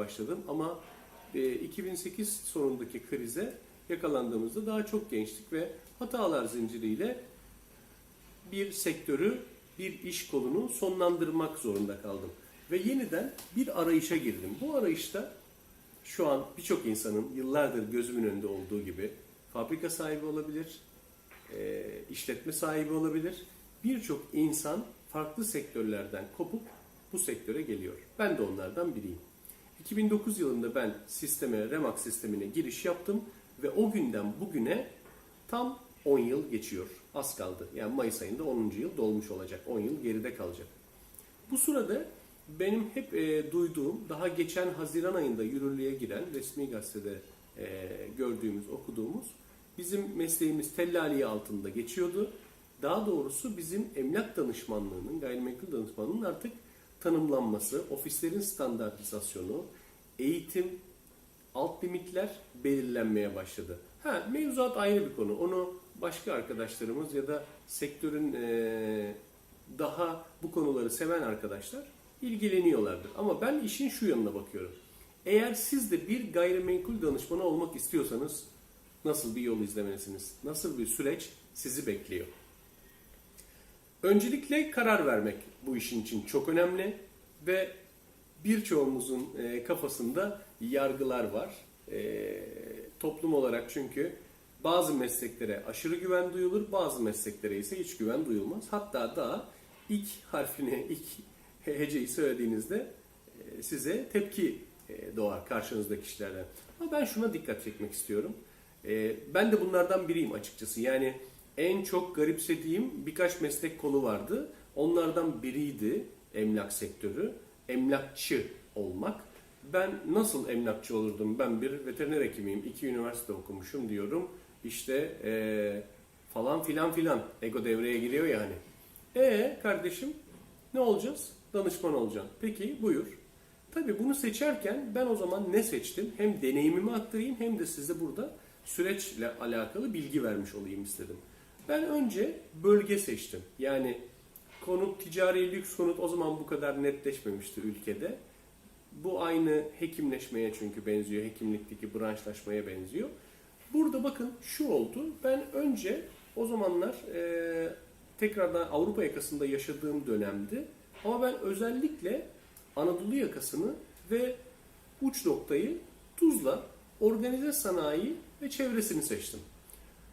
başladım ama e, 2008 sonundaki krize yakalandığımızda daha çok gençtik ve hatalar zinciriyle bir sektörü, bir iş kolunu sonlandırmak zorunda kaldım. Ve yeniden bir arayışa girdim. Bu arayışta şu an birçok insanın yıllardır gözümün önünde olduğu gibi fabrika sahibi olabilir, e, işletme sahibi olabilir. Birçok insan farklı sektörlerden kopup bu sektöre geliyor. Ben de onlardan biriyim. 2009 yılında ben sisteme, Remax sistemine giriş yaptım ve o günden bugüne tam 10 yıl geçiyor. Az kaldı. Yani Mayıs ayında 10. yıl dolmuş olacak. 10 yıl geride kalacak. Bu sırada benim hep e, duyduğum, daha geçen Haziran ayında yürürlüğe giren, resmi gazetede e, gördüğümüz, okuduğumuz bizim mesleğimiz tellaliye altında geçiyordu. Daha doğrusu bizim emlak danışmanlığının, gayrimenkul danışmanlığının artık tanımlanması, ofislerin standartizasyonu, eğitim, alt limitler belirlenmeye başladı. Ha, mevzuat ayrı bir konu. Onu başka arkadaşlarımız ya da sektörün eee, daha bu konuları seven arkadaşlar ilgileniyorlardır. Ama ben işin şu yanına bakıyorum. Eğer siz de bir gayrimenkul danışmanı olmak istiyorsanız nasıl bir yol izlemelisiniz? Nasıl bir süreç sizi bekliyor? Öncelikle karar vermek bu işin için çok önemli ve birçoğumuzun e, kafasında yargılar var. E, toplum olarak çünkü bazı mesleklere aşırı güven duyulur, bazı mesleklere ise hiç güven duyulmaz. Hatta daha ilk harfini, ilk heceyi söylediğinizde e, size tepki doğar karşınızdaki kişilerden. Ama ben şuna dikkat çekmek istiyorum. Ben de bunlardan biriyim açıkçası. Yani en çok garipsediğim birkaç meslek kolu vardı. Onlardan biriydi emlak sektörü. Emlakçı olmak. Ben nasıl emlakçı olurdum? Ben bir veteriner hekimiyim. iki üniversite okumuşum diyorum. İşte eee, falan filan filan. Ego devreye giriyor yani. E kardeşim ne olacağız? Danışman olacaksın. Peki buyur. Tabii bunu seçerken ben o zaman ne seçtim? Hem deneyimimi aktarayım hem de size burada süreçle alakalı bilgi vermiş olayım istedim. Ben önce bölge seçtim. Yani konut, ticari lüks konut o zaman bu kadar netleşmemişti ülkede. Bu aynı hekimleşmeye çünkü benziyor. Hekimlikteki branşlaşmaya benziyor. Burada bakın şu oldu. Ben önce o zamanlar e, tekrardan Avrupa yakasında yaşadığım dönemdi. Ama ben özellikle Anadolu yakasını ve uç noktayı Tuzla, organize sanayi ve çevresini seçtim.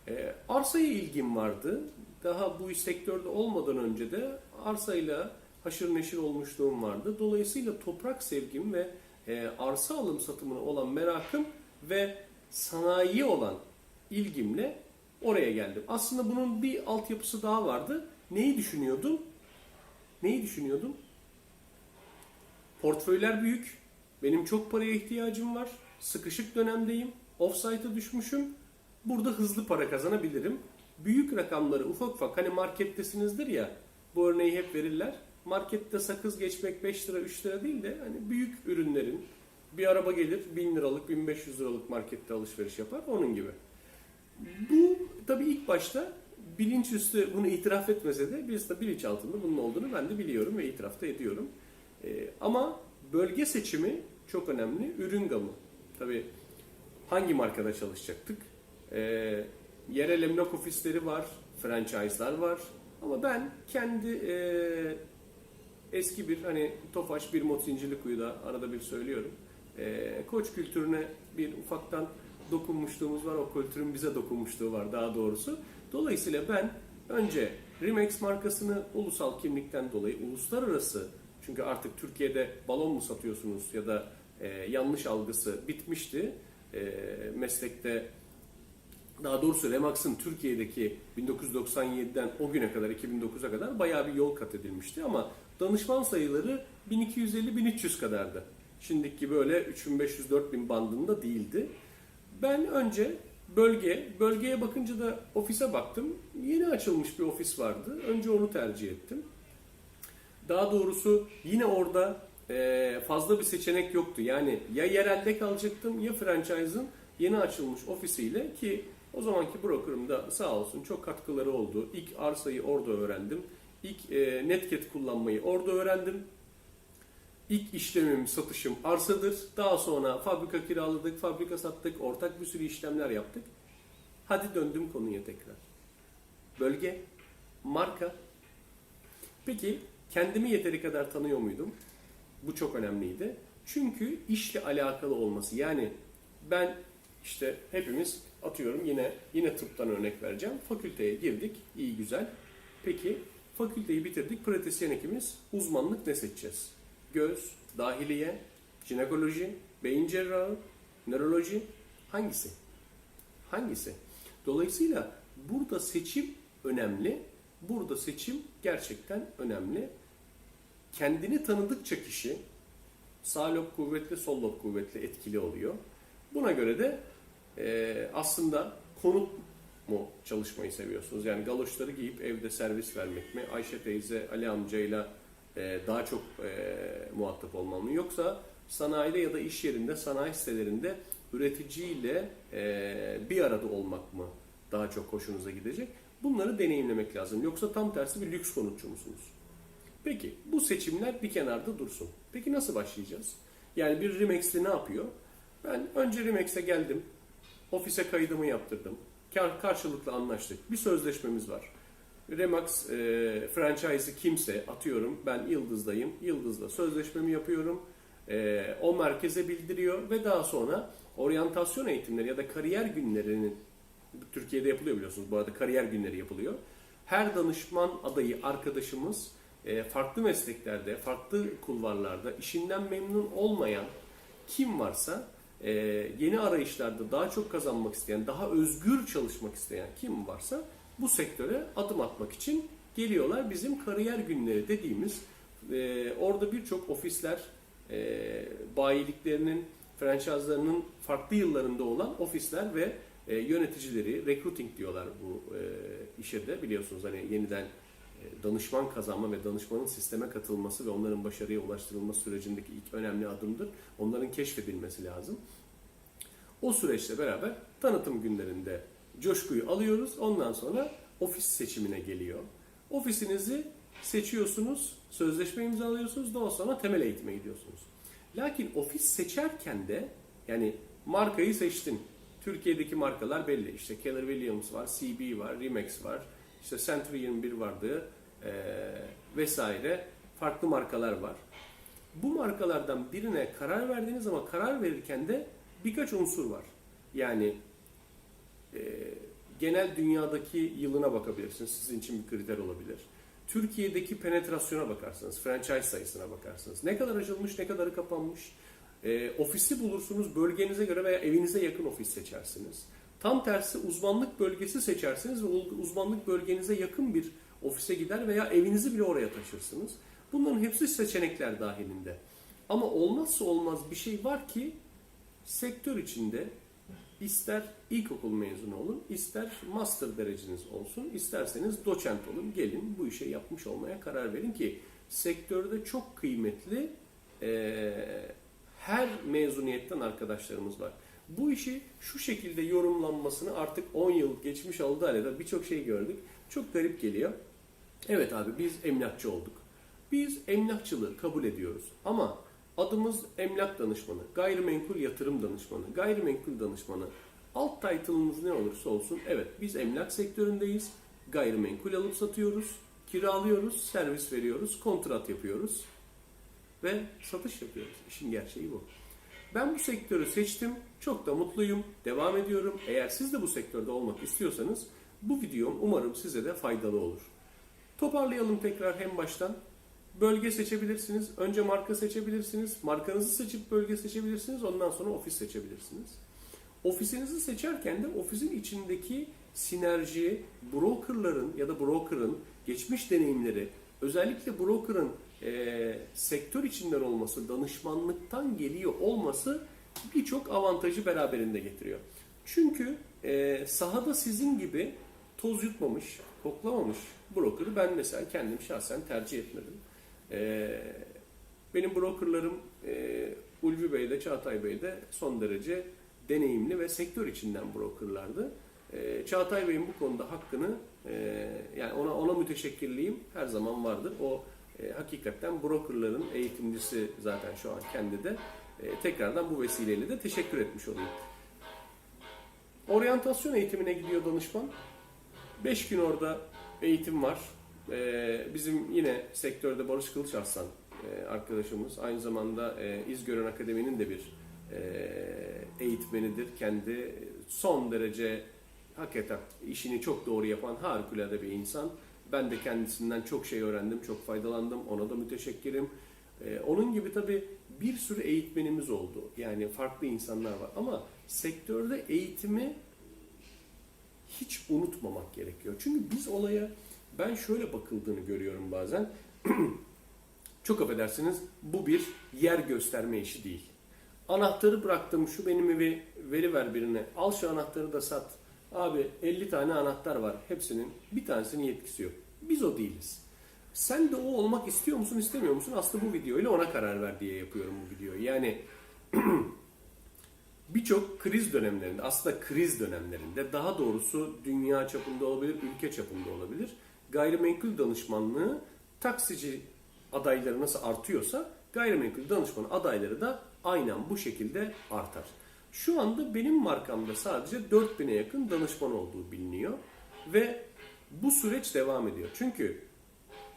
E, arsaya ilgim vardı. Daha bu sektörde olmadan önce de arsayla haşır neşir olmuşluğum vardı. Dolayısıyla toprak sevgim ve e, arsa alım satımına olan merakım ve sanayi olan ilgimle oraya geldim. Aslında bunun bir altyapısı daha vardı. Neyi düşünüyordum? Neyi düşünüyordum? Portföyler büyük. Benim çok paraya ihtiyacım var. Sıkışık dönemdeyim. Offsite'a düşmüşüm. Burada hızlı para kazanabilirim. Büyük rakamları ufak ufak hani markettesinizdir ya bu örneği hep verirler. Markette sakız geçmek 5 lira 3 lira değil de hani büyük ürünlerin bir araba gelir 1000 liralık 1500 liralık markette alışveriş yapar onun gibi. Bu tabii ilk başta bilinçüstü bunu itiraf etmese de biz de bilinç altında bunun olduğunu ben de biliyorum ve itiraf da ediyorum. Ee, ama bölge seçimi çok önemli. Ürün gamı. Tabii hangi markada çalışacaktık? Ee, yerel emlak ofisleri var, franchise'lar var. Ama ben kendi e, eski bir hani Tofaş bir mod Zincirlikuyu'da arada bir söylüyorum. E, koç kültürüne bir ufaktan dokunmuşluğumuz var. O kültürün bize dokunmuşluğu var daha doğrusu. Dolayısıyla ben önce Remax markasını ulusal kimlikten dolayı uluslararası çünkü artık Türkiye'de balon mu satıyorsunuz ya da e, yanlış algısı bitmişti. E, meslekte daha doğrusu Remax'ın Türkiye'deki 1997'den o güne kadar 2009'a kadar bayağı bir yol kat edilmişti ama danışman sayıları 1250-1300 kadardı. Şimdiki böyle 3500-4000 bandında değildi. Ben önce bölge, bölgeye bakınca da ofise baktım. Yeni açılmış bir ofis vardı. Önce onu tercih ettim. Daha doğrusu yine orada e, fazla bir seçenek yoktu. Yani ya yerelde kalacaktım ya franchise'ın yeni açılmış ofisiyle ki o zamanki broker'ım da sağ olsun çok katkıları oldu. İlk arsayı orada öğrendim. İlk e, Netcat kullanmayı orada öğrendim. ilk işlemim, satışım arsadır. Daha sonra fabrika kiraladık, fabrika sattık, ortak bir sürü işlemler yaptık. Hadi döndüm konuya tekrar. Bölge, marka. Peki kendimi yeteri kadar tanıyor muydum? Bu çok önemliydi. Çünkü işle alakalı olması. Yani ben işte hepimiz atıyorum yine yine tıptan örnek vereceğim. Fakülteye girdik. iyi güzel. Peki fakülteyi bitirdik. Pratisyen hekimiz uzmanlık ne seçeceğiz? Göz, dahiliye, jinekoloji, beyin cerrahı, nöroloji hangisi? Hangisi? Dolayısıyla burada seçim önemli. Burada seçim gerçekten önemli. Kendini tanıdıkça kişi sağ lob kuvvetli, sol lob kuvvetli etkili oluyor. Buna göre de e, aslında konut mu çalışmayı seviyorsunuz? Yani galoşları giyip evde servis vermek mi? Ayşe teyze, Ali amcayla e, daha çok e, muhatap olmam mı? Yoksa sanayide ya da iş yerinde, sanayi sitelerinde üreticiyle e, bir arada olmak mı daha çok hoşunuza gidecek? Bunları deneyimlemek lazım. Yoksa tam tersi bir lüks konutçu musunuz? Peki bu seçimler bir kenarda dursun. Peki nasıl başlayacağız? Yani bir Remex'li ne yapıyor? Ben önce Remex'e geldim. Ofise kaydımı yaptırdım. Kar, karşılıklı anlaştık. Bir sözleşmemiz var. Remax e, franchise'ı kimse atıyorum ben Yıldız'dayım. Yıldız'la sözleşmemi yapıyorum. E, o merkeze bildiriyor ve daha sonra oryantasyon eğitimleri ya da kariyer günlerinin Türkiye'de yapılıyor biliyorsunuz. Bu arada kariyer günleri yapılıyor. Her danışman adayı arkadaşımız e, farklı mesleklerde, farklı kulvarlarda işinden memnun olmayan kim varsa e, yeni arayışlarda daha çok kazanmak isteyen, daha özgür çalışmak isteyen kim varsa bu sektöre adım atmak için geliyorlar. Bizim kariyer günleri dediğimiz e, orada birçok ofisler e, bayiliklerinin, franchise'larının farklı yıllarında olan ofisler ve e, yöneticileri, recruiting diyorlar bu e, işe de biliyorsunuz hani yeniden danışman kazanma ve danışmanın sisteme katılması ve onların başarıya ulaştırılması sürecindeki ilk önemli adımdır. Onların keşfedilmesi lazım. O süreçle beraber tanıtım günlerinde coşkuyu alıyoruz. Ondan sonra ofis seçimine geliyor. Ofisinizi seçiyorsunuz, sözleşme imzalıyorsunuz, daha sonra temel eğitime gidiyorsunuz. Lakin ofis seçerken de yani markayı seçtin. Türkiye'deki markalar belli. İşte Keller Williams var, CB var, Remax var, işte Century 21 vardı e, vesaire farklı markalar var. Bu markalardan birine karar verdiğiniz ama karar verirken de birkaç unsur var. Yani e, genel dünyadaki yılına bakabilirsiniz. Sizin için bir kriter olabilir. Türkiye'deki penetrasyona bakarsınız, franchise sayısına bakarsınız. Ne kadar açılmış, ne kadarı kapanmış. E, ofisi bulursunuz, bölgenize göre veya evinize yakın ofis seçersiniz. Tam tersi uzmanlık bölgesi seçersiniz ve uzmanlık bölgenize yakın bir ofise gider veya evinizi bile oraya taşırsınız. Bunların hepsi seçenekler dahilinde. Ama olmazsa olmaz bir şey var ki sektör içinde ister ilkokul mezunu olun, ister master dereceniz olsun, isterseniz doçent olun, gelin bu işe yapmış olmaya karar verin ki sektörde çok kıymetli e, her mezuniyetten arkadaşlarımız var. Bu işi şu şekilde yorumlanmasını artık 10 yıl geçmiş oldu halde birçok şey gördük. Çok garip geliyor. Evet abi biz emlakçı olduk. Biz emlakçılığı kabul ediyoruz. Ama adımız emlak danışmanı, gayrimenkul yatırım danışmanı, gayrimenkul danışmanı. Alt title'ınız ne olursa olsun evet biz emlak sektöründeyiz. Gayrimenkul alıp satıyoruz, kiralıyoruz, servis veriyoruz, kontrat yapıyoruz ve satış yapıyoruz. İşin gerçeği bu. Ben bu sektörü seçtim. Çok da mutluyum. Devam ediyorum. Eğer siz de bu sektörde olmak istiyorsanız bu videom umarım size de faydalı olur. Toparlayalım tekrar hem baştan. Bölge seçebilirsiniz. Önce marka seçebilirsiniz. Markanızı seçip bölge seçebilirsiniz. Ondan sonra ofis seçebilirsiniz. Ofisinizi seçerken de ofisin içindeki sinerji, brokerların ya da brokerın geçmiş deneyimleri, özellikle brokerın e, sektör içinden olması, danışmanlıktan geliyor olması birçok avantajı beraberinde getiriyor. Çünkü e, sahada sizin gibi toz yutmamış, koklamamış broker'ı ben mesela kendim şahsen tercih etmedim. E, benim brokerlarım e, Ulvi Bey de Çağatay Bey de son derece deneyimli ve sektör içinden brokerlardı. E, Çağatay Bey'in bu konuda hakkını e, yani ona ona müteşekkirliğim her zaman vardır. O e, hakikaten brokerların eğitimcisi zaten şu an kendi de e, tekrardan bu vesileyle de teşekkür etmiş olayım. Oryantasyon eğitimine gidiyor danışman. 5 gün orada eğitim var. Ee, bizim yine sektörde Barış Kılıçarslan e, arkadaşımız aynı zamanda e, İzgören Akademi'nin de bir e, eğitmenidir. Kendi son derece hakikaten işini çok doğru yapan harikulade bir insan. Ben de kendisinden çok şey öğrendim, çok faydalandım. Ona da müteşekkirim. Ee, onun gibi tabii bir sürü eğitmenimiz oldu. Yani farklı insanlar var. Ama sektörde eğitimi hiç unutmamak gerekiyor. Çünkü biz olaya ben şöyle bakıldığını görüyorum bazen. Çok affedersiniz bu bir yer gösterme işi değil. Anahtarı bıraktım şu benim evi veri ver birine. Al şu anahtarı da sat. Abi 50 tane anahtar var. Hepsinin bir tanesinin yetkisi yok. Biz o değiliz. Sen de o olmak istiyor musun istemiyor musun? Aslında bu videoyla ona karar ver diye yapıyorum bu videoyu. Yani birçok kriz dönemlerinde, aslında kriz dönemlerinde, daha doğrusu dünya çapında olabilir, ülke çapında olabilir. Gayrimenkul danışmanlığı taksici adayları nasıl artıyorsa gayrimenkul danışman adayları da aynen bu şekilde artar. Şu anda benim markamda sadece 4000'e yakın danışman olduğu biliniyor ve bu süreç devam ediyor. Çünkü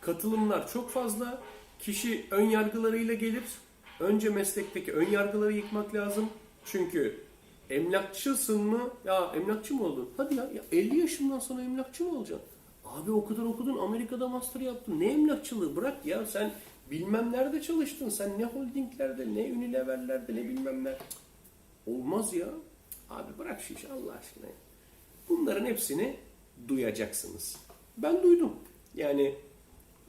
katılımlar çok fazla. Kişi ön yargılarıyla gelir. Önce meslekteki ön yargıları yıkmak lazım. Çünkü emlakçısın mı? Ya emlakçı mı oldun? Hadi ya, ya 50 yaşından sonra emlakçı mı olacaksın? Abi o kadar okudun Amerika'da master yaptın. Ne emlakçılığı bırak ya sen bilmem nerede çalıştın. Sen ne holdinglerde ne Unilever'lerde ne bilmem ne. Olmaz ya. Abi bırak şu işi Allah aşkına. Bunların hepsini duyacaksınız. Ben duydum. Yani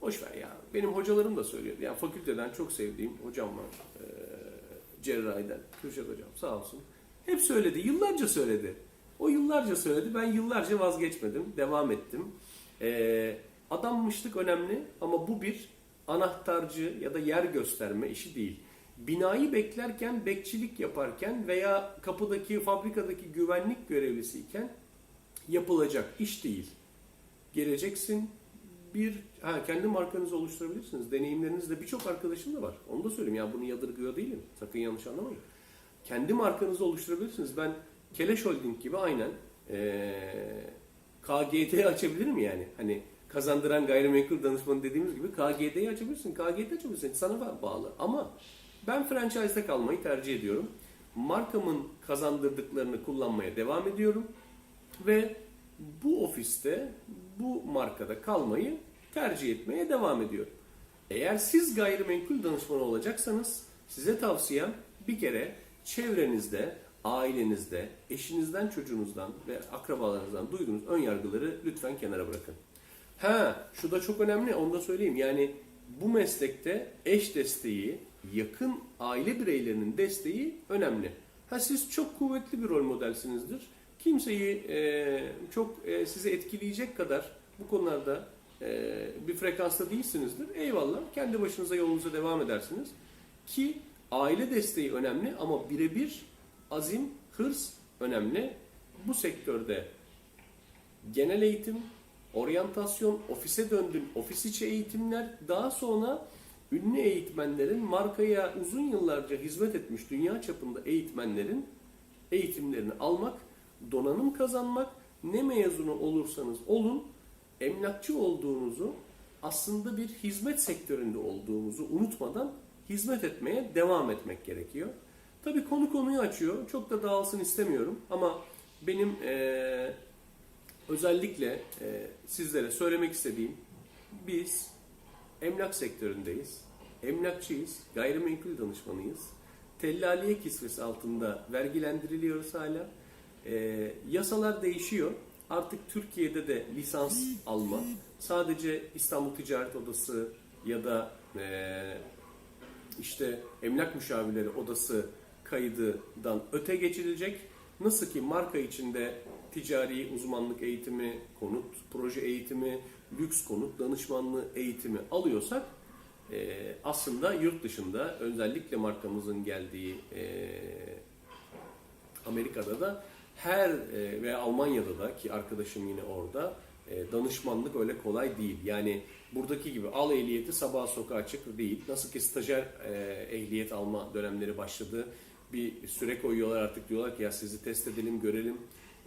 boş ver ya. Benim hocalarım da söylüyordu. Yani fakülteden çok sevdiğim hocam var. Ee, cerrahiden. Kürşat hocam sağ olsun. Hep söyledi. Yıllarca söyledi. O yıllarca söyledi. Ben yıllarca vazgeçmedim. Devam ettim. Ee, adanmışlık önemli ama bu bir anahtarcı ya da yer gösterme işi değil. Binayı beklerken, bekçilik yaparken veya kapıdaki, fabrikadaki güvenlik görevlisiyken yapılacak iş değil. Geleceksin, bir ha, kendi markanızı oluşturabilirsiniz. Deneyimlerinizde birçok arkadaşım da var. Onu da söyleyeyim. Ya bunu yadırgıyor değilim. Sakın yanlış anlamayın. Kendi markanızı oluşturabilirsiniz. Ben Keleş Holding gibi aynen eee KGT açabilirim yani. Hani kazandıran gayrimenkul danışmanı dediğimiz gibi KGT'yi açabilirsin. KGT açabilirsin. Sana bağlı. Ama ben franchise'da kalmayı tercih ediyorum. Markamın kazandırdıklarını kullanmaya devam ediyorum. Ve bu ofiste, bu markada kalmayı tercih etmeye devam ediyorum. Eğer siz gayrimenkul danışmanı olacaksanız size tavsiyem bir kere çevrenizde, ailenizde, eşinizden, çocuğunuzdan ve akrabalarınızdan duyduğunuz ön yargıları lütfen kenara bırakın. Ha, şu da çok önemli, onu da söyleyeyim. Yani bu meslekte eş desteği, yakın aile bireylerinin desteği önemli. Ha siz çok kuvvetli bir rol modelsinizdir. Kimseyi e, çok e, sizi etkileyecek kadar bu konularda e, bir frekansta değilsinizdir. Eyvallah. Kendi başınıza yolunuza devam edersiniz. Ki aile desteği önemli ama birebir azim, hırs önemli. Bu sektörde genel eğitim, oryantasyon, ofise döndün, ofis içi eğitimler, daha sonra ünlü eğitmenlerin markaya uzun yıllarca hizmet etmiş dünya çapında eğitmenlerin eğitimlerini almak, donanım kazanmak, ne mezunu olursanız olun, emlakçı olduğunuzu, aslında bir hizmet sektöründe olduğunuzu unutmadan hizmet etmeye devam etmek gerekiyor. Tabii konu konuyu açıyor. Çok da dağılsın istemiyorum ama benim eee, özellikle eee, sizlere söylemek istediğim biz emlak sektöründeyiz. Emlakçıyız, gayrimenkul danışmanıyız. Tellaliye kisvesi altında vergilendiriliyoruz hala. Eee, yasalar değişiyor. Artık Türkiye'de de lisans alma sadece İstanbul Ticaret Odası ya da eee işte emlak müşavirleri odası kaydıdan öte geçilecek. Nasıl ki marka içinde ticari uzmanlık eğitimi, konut proje eğitimi, lüks konut danışmanlığı eğitimi alıyorsak e, aslında yurt dışında özellikle markamızın geldiği e, Amerika'da da her e, ve Almanya'da da ki arkadaşım yine orada e, danışmanlık öyle kolay değil. Yani buradaki gibi al ehliyeti sabah sokağa çık değil. Nasıl ki stajyer e, ehliyet alma dönemleri başladı. Bir süre koyuyorlar artık diyorlar ki ya sizi test edelim görelim.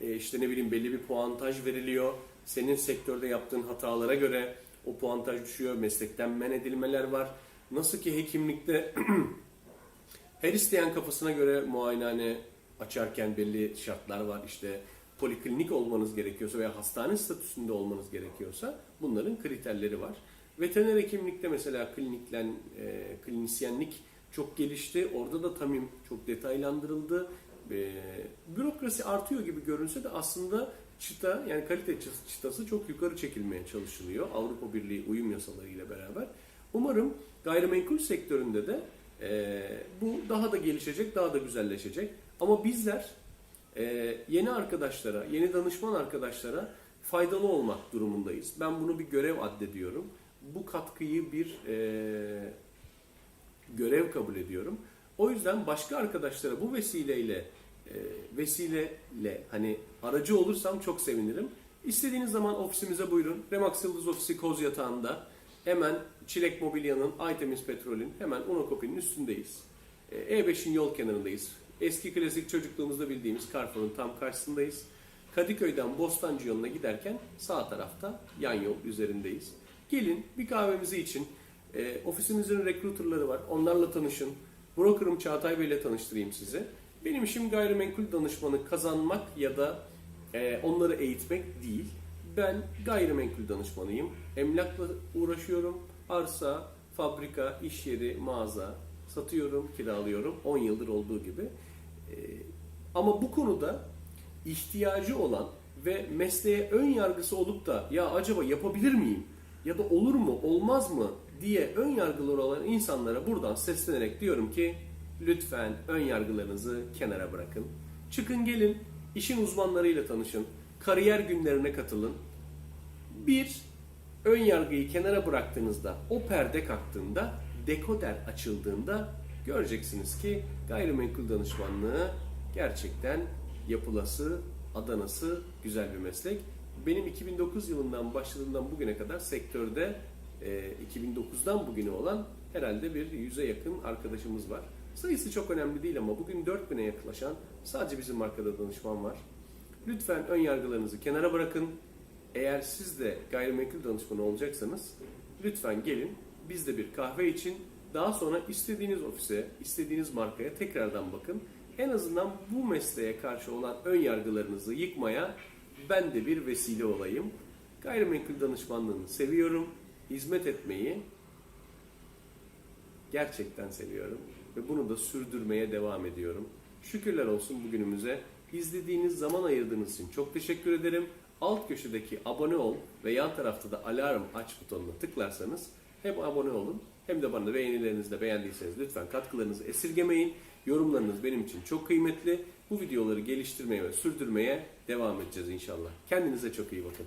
E, işte ne bileyim belli bir puantaj veriliyor. Senin sektörde yaptığın hatalara göre o puantaj düşüyor. Meslekten men edilmeler var. Nasıl ki hekimlikte her isteyen kafasına göre muayenehane açarken belli şartlar var. İşte poliklinik olmanız gerekiyorsa veya hastane statüsünde olmanız gerekiyorsa bunların kriterleri var. Veteriner hekimlikte mesela kliniklen, e, klinisyenlik çok gelişti. Orada da tamim çok detaylandırıldı. E, bürokrasi artıyor gibi görünse de aslında çıta yani kalite çı- çıtası çok yukarı çekilmeye çalışılıyor. Avrupa Birliği uyum yasaları ile beraber. Umarım gayrimenkul sektöründe de e, bu daha da gelişecek, daha da güzelleşecek. Ama bizler e, yeni arkadaşlara, yeni danışman arkadaşlara faydalı olmak durumundayız. Ben bunu bir görev addediyorum. Bu katkıyı bir e, görev kabul ediyorum. O yüzden başka arkadaşlara bu vesileyle vesileyle hani aracı olursam çok sevinirim. İstediğiniz zaman ofisimize buyurun. Remax Yıldız Ofisi Koz Yatağı'nda hemen Çilek Mobilya'nın, Aytemiz Petrol'ün hemen Unokopi'nin üstündeyiz. E, E5'in yol kenarındayız. Eski klasik çocukluğumuzda bildiğimiz Carrefour'un tam karşısındayız. Kadıköy'den Bostancı yoluna giderken sağ tarafta yan yol üzerindeyiz. Gelin bir kahvemizi için. E, ofisimizin recruiterları var. Onlarla tanışın. Broker'ım Çağatay Bey ile tanıştırayım sizi. Benim işim gayrimenkul danışmanı kazanmak ya da e, onları eğitmek değil. Ben gayrimenkul danışmanıyım. Emlakla uğraşıyorum. Arsa, fabrika, iş yeri, mağaza satıyorum, kiralıyorum. 10 yıldır olduğu gibi. E, ama bu konuda ihtiyacı olan ve mesleğe ön yargısı olup da ya acaba yapabilir miyim ya da olur mu olmaz mı diye ön yargıları olan insanlara buradan seslenerek diyorum ki lütfen ön yargılarınızı kenara bırakın. Çıkın gelin işin uzmanlarıyla tanışın. Kariyer günlerine katılın. Bir, ön yargıyı kenara bıraktığınızda, o perde kalktığında, dekoder açıldığında göreceksiniz ki gayrimenkul danışmanlığı gerçekten yapılası, adanası güzel bir meslek. Benim 2009 yılından başladığımdan bugüne kadar sektörde e, 2009'dan bugüne olan herhalde bir yüze yakın arkadaşımız var. Sayısı çok önemli değil ama bugün 4000'e yaklaşan sadece bizim markada danışman var. Lütfen ön yargılarınızı kenara bırakın. Eğer siz de gayrimenkul danışmanı olacaksanız lütfen gelin biz de bir kahve için daha sonra istediğiniz ofise, istediğiniz markaya tekrardan bakın. En azından bu mesleğe karşı olan ön yargılarınızı yıkmaya ben de bir vesile olayım. Gayrimenkul danışmanlığını seviyorum. Hizmet etmeyi gerçekten seviyorum ve bunu da sürdürmeye devam ediyorum. Şükürler olsun bugünümüze. İzlediğiniz, zaman ayırdığınız için çok teşekkür ederim. Alt köşedeki abone ol ve yan tarafta da alarm aç butonuna tıklarsanız hem abone olun hem de bana beğenilerinizi de beğendiyseniz lütfen katkılarınızı esirgemeyin. Yorumlarınız benim için çok kıymetli. Bu videoları geliştirmeye ve sürdürmeye devam edeceğiz inşallah. Kendinize çok iyi bakın.